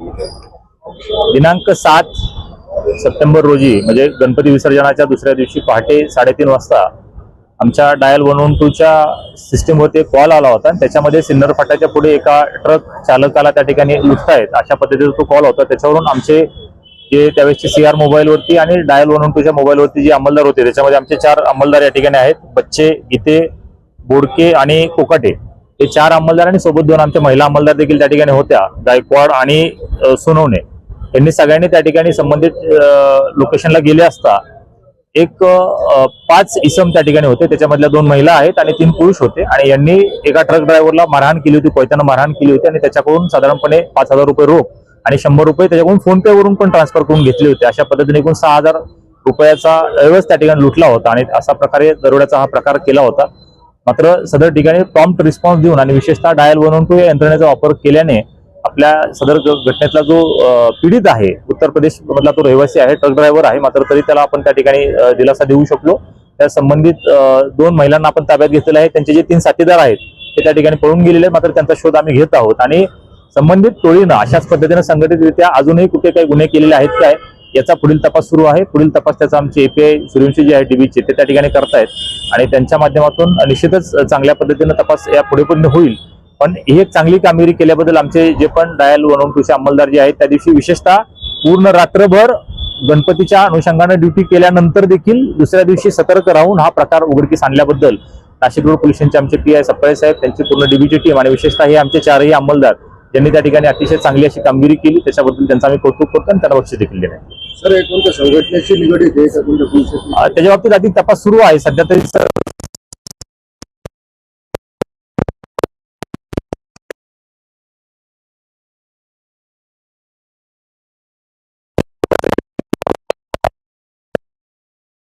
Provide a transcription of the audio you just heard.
दिनांक सात सप्टेंबर रोजी म्हणजे गणपती विसर्जनाच्या दुसऱ्या दिवशी पहाटे साडेतीन वाजता आमच्या डायल वन वन टूच्या सिस्टीमवरती एक कॉल आला होता. आणि त्याच्यामध्ये सिन्नर फाट्याच्या पुढे एका ट्रक चालकाला त्या ठिकाणी लुटतायत. अशा पद्धतीचा तो कॉल होता. त्याच्यावरून आमचे जे त्यावेळेसचे सी आर मोबाईलवरती आणि डायल वन वन टूच्या मोबाईलवरती जे अंमलदार होते त्याच्यामध्ये आमचे चार अंमलदार या ठिकाणी आहेत. बच्चे गीते बोडके आणि कोकाटे. हे चार अंमलदार आणि सोबत दोन आमच्या महिला अंमलदार देखील त्या ठिकाणी होत्या गायकवाड आणि सोनवणे. यांनी सगळ्यांनी त्या ठिकाणी संबंधित लोकेशनला गेले असता एक पाच इसम त्या ठिकाणी होते. त्याच्यामधल्या दोन महिला आहेत आणि तीन पुरुष होते. आणि यांनी एका ट्रक ड्रायव्हरला मारहाण केली होती कोयत्यानं मारहाण केली होती आणि त्याच्याकडून साधारणपणे पाच हजार रुपये रोख आणि शंभर रुपये त्याच्याकडून फोन पे वरून पण ट्रान्सफर करून घेतले होते. अशा पद्धतीने एकूण सहा हजार रुपयाचा ऐवज त्या ठिकाणी लुटला होता आणि अशा प्रकारे दरोड्याचा हा प्रकार केला होता. मात्र सदर ठिकाणी प्रॉम्प्ट रिस्पॉन्स देऊन आणि विशेषतः डायल वन वन टू या यंत्रणेचा वापर केल्याने आपल्या सदर घटनेतला जो पीडित आहे उत्तर प्रदेश मधला तो रहिवासी आहे ट्रक ड्रायव्हर आहे मात्र तरी त्याला आपण त्या ठिकाणी दिलासा देऊ शकलो. त्या संबंधित दोन महिलांना आपण ताब्यात घेतलेले आहे. त्यांचे जे तीन साथीदार आहेत ते त्या ठिकाणी पळून गेलेले आहेत मात्र त्यांचा शोध आम्ही घेत आहोत. आणि संबंधित टोळीनं अशाच पद्धतीने संघटितरित्या अजूनही कुठे काही गुन्हे केलेले आहेत काय याचा पुढील तपास सुरू आहे. पुढील तपास त्याचा आमचे एपीआय सूर्यवंशी जे आहे डीबीचे ते त्या ठिकाणी करतायत. आणि त्यांच्या माध्यमातून निश्चितच चांगल्या पद्धतीनं तपास या पुढे पण होईल. पण ही एक चांगली कामगिरी केल्याबद्दल आमचे जे पण डायल वन वन टूचे अंमलदार जे आहेत त्या दिवशी विशेषतः पूर्ण रात्रभर गणपतीच्या अनुषंगानं ड्युटी केल्यानंतर देखील दुसऱ्या दिवशी सतर्क राहून हा प्रकार उघडकीस आणल्याबद्दल नाशिक रोड पोलीस आमचे पी आय सप्पाळे साहेब त्यांची पूर्ण डीबीची टीम आणि विशेषतः हे आमचे चारही अंमलदार ज्यांनी त्या ठिकाणी अतिशय चांगली अशी कामगिरी केली त्याच्याबद्दल त्यांचं आम्ही कौतुक करतो आणि त्यांना बक्षीस देखील देण्यात सर कोणत्या संघटनेशी निगडीत आहे त्याच्या बाबतीत अधिक तपास सुरू आहे. सध्या तरी सर